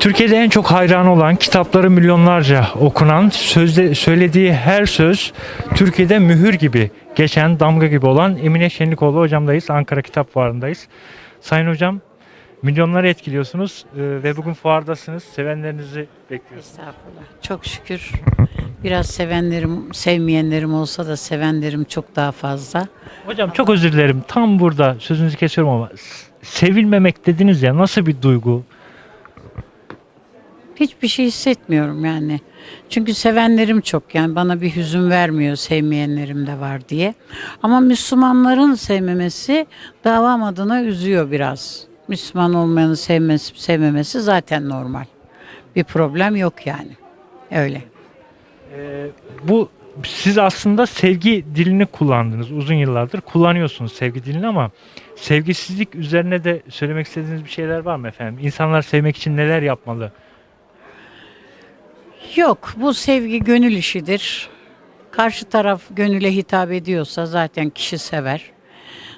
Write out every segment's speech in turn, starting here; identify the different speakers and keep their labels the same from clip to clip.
Speaker 1: Türkiye'de en çok hayran olan, kitapları milyonlarca okunan, sözde söylediği her söz Türkiye'de mühür gibi geçen, damga gibi olan Emine Şenlikoğlu hocamdayız. Ankara Kitap Fuarı'ndayız. Sayın hocam, milyonları etkiliyorsunuz e, ve bugün fuardasınız. Sevenlerinizi bekliyoruz.
Speaker 2: Estağfurullah. Çok şükür. Biraz sevenlerim, sevmeyenlerim olsa da sevenlerim çok daha fazla.
Speaker 1: Hocam çok özür dilerim. Tam burada sözünüzü kesiyorum ama sevilmemek dediniz ya nasıl bir duygu?
Speaker 2: Hiçbir şey hissetmiyorum yani. Çünkü sevenlerim çok yani bana bir hüzün vermiyor sevmeyenlerim de var diye. Ama Müslümanların sevmemesi davam adına üzüyor biraz. Müslüman olmayanı sevmesi, sevmemesi zaten normal. Bir problem yok yani. Öyle.
Speaker 1: Ee, bu siz aslında sevgi dilini kullandınız uzun yıllardır. Kullanıyorsunuz sevgi dilini ama sevgisizlik üzerine de söylemek istediğiniz bir şeyler var mı efendim? İnsanlar sevmek için neler yapmalı?
Speaker 2: Yok, bu sevgi gönül işidir. Karşı taraf gönüle hitap ediyorsa zaten kişi sever.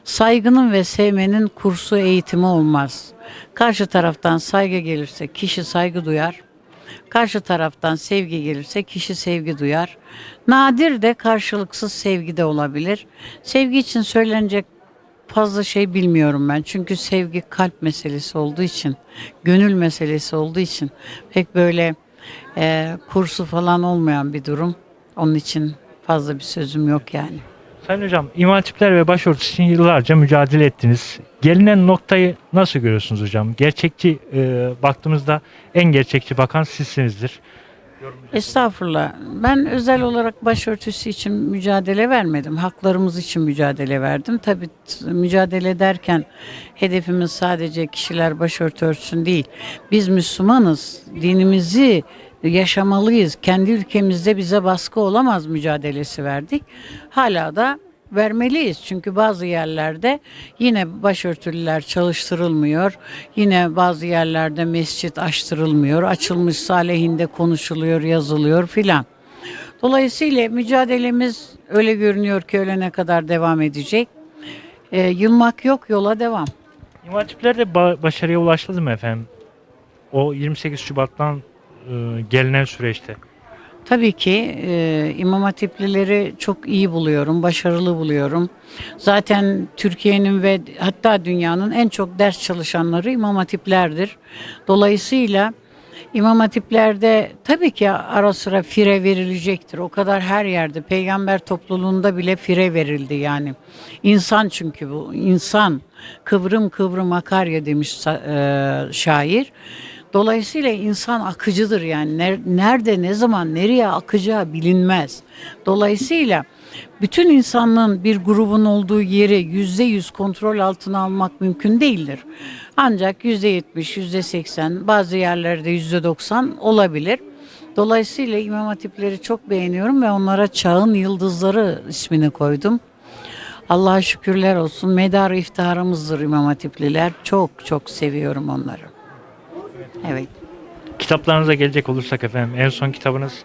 Speaker 2: Saygının ve sevmenin kursu eğitimi olmaz. Karşı taraftan saygı gelirse kişi saygı duyar. Karşı taraftan sevgi gelirse kişi sevgi duyar. Nadir de karşılıksız sevgi de olabilir. Sevgi için söylenecek fazla şey bilmiyorum ben. Çünkü sevgi kalp meselesi olduğu için, gönül meselesi olduğu için pek böyle e, kursu falan olmayan bir durum. Onun için fazla bir sözüm yok yani.
Speaker 1: Sayın hocam imam hatipler ve başörtüsü için yıllarca mücadele ettiniz. Gelinen noktayı nasıl görüyorsunuz hocam? Gerçekçi e, baktığımızda en gerçekçi bakan sizsinizdir.
Speaker 2: Estağfurullah. Ben özel olarak başörtüsü için mücadele vermedim. Haklarımız için mücadele verdim. Tabii mücadele ederken hedefimiz sadece kişiler başörtü örtsün değil. Biz Müslümanız. Dinimizi yaşamalıyız. Kendi ülkemizde bize baskı olamaz mücadelesi verdik. Hala da vermeliyiz. Çünkü bazı yerlerde yine başörtülüler çalıştırılmıyor. Yine bazı yerlerde mescit açtırılmıyor. Açılmış aleyhinde konuşuluyor, yazılıyor filan. Dolayısıyla mücadelemiz öyle görünüyor ki ölene kadar devam edecek. Ee, yılmak yok, yola devam.
Speaker 1: İmam de ba- başarıya ulaştı mı efendim? O 28 Şubat'tan e, gelinen süreçte.
Speaker 2: Tabii ki e, İmam Hatiplileri çok iyi buluyorum, başarılı buluyorum. Zaten Türkiye'nin ve hatta dünyanın en çok ders çalışanları İmam Hatiplerdir. Dolayısıyla İmam Hatiplerde tabii ki ara sıra fire verilecektir. O kadar her yerde peygamber topluluğunda bile fire verildi yani. İnsan çünkü bu insan kıvrım kıvrım akar ya demiş e, şair. Dolayısıyla insan akıcıdır yani Ner- nerede ne zaman nereye akacağı bilinmez. Dolayısıyla bütün insanlığın bir grubun olduğu yeri yüzde yüz kontrol altına almak mümkün değildir. Ancak yüzde yetmiş, yüzde seksen, bazı yerlerde yüzde doksan olabilir. Dolayısıyla İmam Hatipleri çok beğeniyorum ve onlara çağın yıldızları ismini koydum. Allah'a şükürler olsun. Medar iftiharımızdır İmam Hatipliler. Çok çok seviyorum onları. Evet.
Speaker 1: Kitaplarınıza gelecek olursak efendim en son kitabınız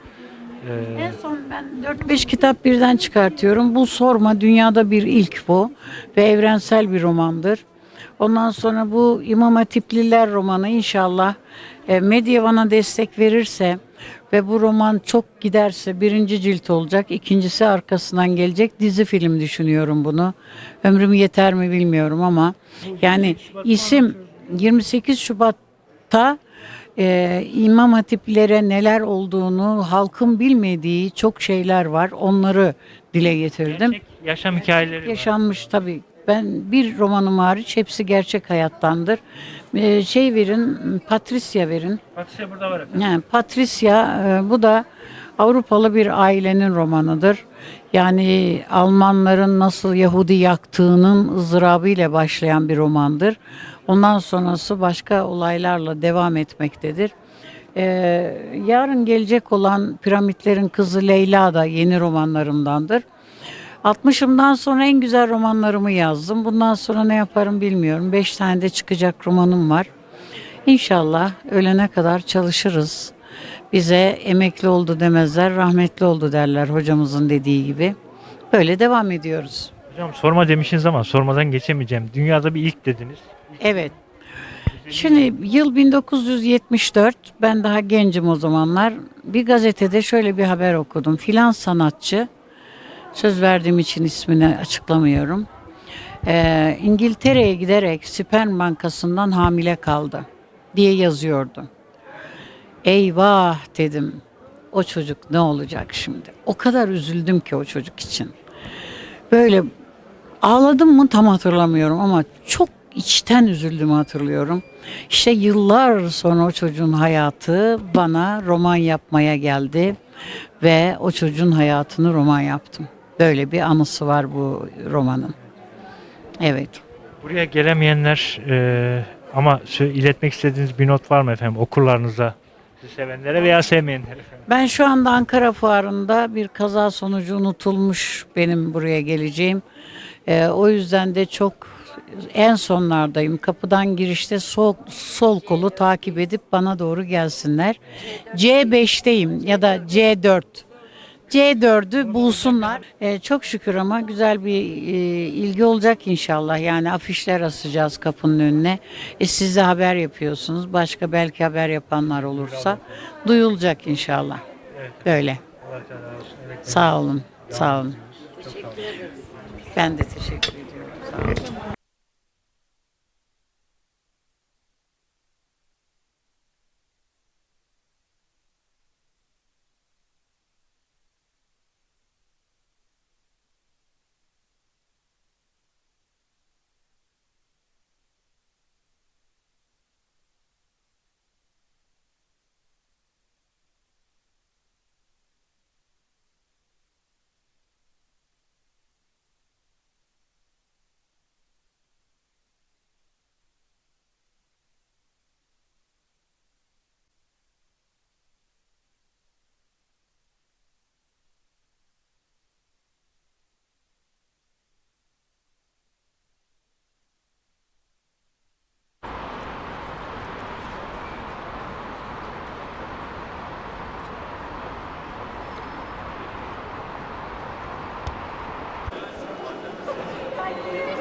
Speaker 1: e,
Speaker 2: En son ben 4-5 kitap birden çıkartıyorum. Bu sorma dünyada bir ilk bu ve evrensel bir romandır. Ondan sonra bu İmam Hatipliler romanı inşallah e, medya bana destek verirse ve bu roman çok giderse birinci cilt olacak, ikincisi arkasından gelecek dizi film düşünüyorum bunu. Ömrüm yeter mi bilmiyorum ama yani isim 28 Şubat'ta e, İmam Hatiplere neler olduğunu halkın bilmediği çok şeyler var. Onları dile getirdim.
Speaker 1: gerçek yaşam hikayeleri var.
Speaker 2: Yaşanmış tabii. Ben bir romanım hariç hepsi gerçek hayattandır. E, şey verin, Patricia verin.
Speaker 1: Patricia burada var efendim.
Speaker 2: Yani Patricia e, bu da Avrupalı bir ailenin romanıdır. Yani Almanların nasıl Yahudi yaktığının ızdırabıyla başlayan bir romandır. Ondan sonrası başka olaylarla devam etmektedir. E, yarın gelecek olan Piramitlerin Kızı Leyla da yeni romanlarımdandır. 60'ımdan sonra en güzel romanlarımı yazdım. Bundan sonra ne yaparım bilmiyorum. 5 tane de çıkacak romanım var. İnşallah ölene kadar çalışırız. Bize emekli oldu demezler, rahmetli oldu derler hocamızın dediği gibi. Böyle devam ediyoruz.
Speaker 1: Hocam sorma demişsiniz ama sormadan geçemeyeceğim. Dünyada bir ilk dediniz.
Speaker 2: Evet. Şimdi yıl 1974. Ben daha gencim o zamanlar. Bir gazetede şöyle bir haber okudum. Filan sanatçı, söz verdiğim için ismini açıklamıyorum. Ee, İngiltere'ye giderek sperm bankasından hamile kaldı diye yazıyordu. Eyvah dedim. O çocuk ne olacak şimdi? O kadar üzüldüm ki o çocuk için. Böyle ağladım mı tam hatırlamıyorum ama çok içten üzüldüğümü hatırlıyorum. İşte yıllar sonra o çocuğun hayatı bana roman yapmaya geldi ve o çocuğun hayatını roman yaptım. Böyle bir anısı var bu romanın. Evet.
Speaker 1: Buraya gelemeyenler e, ama iletmek istediğiniz bir not var mı efendim okurlarınıza? Sizi sevenlere veya sevmeyenlere.
Speaker 2: Ben şu anda Ankara Fuarı'nda bir kaza sonucu unutulmuş benim buraya geleceğim. Ee, o yüzden de çok en sonlardayım. Kapıdan girişte sol, sol kolu takip edip bana doğru gelsinler. C5'teyim ya da C4. C4'ü bulsunlar. Ee, çok şükür ama güzel bir e, ilgi olacak inşallah. Yani afişler asacağız kapının önüne. E, siz de haber yapıyorsunuz. Başka belki haber yapanlar olursa duyulacak inşallah. Böyle. Sağ olun. Sağ olun. Ben de teşekkür ediyorum. Sağ olun. like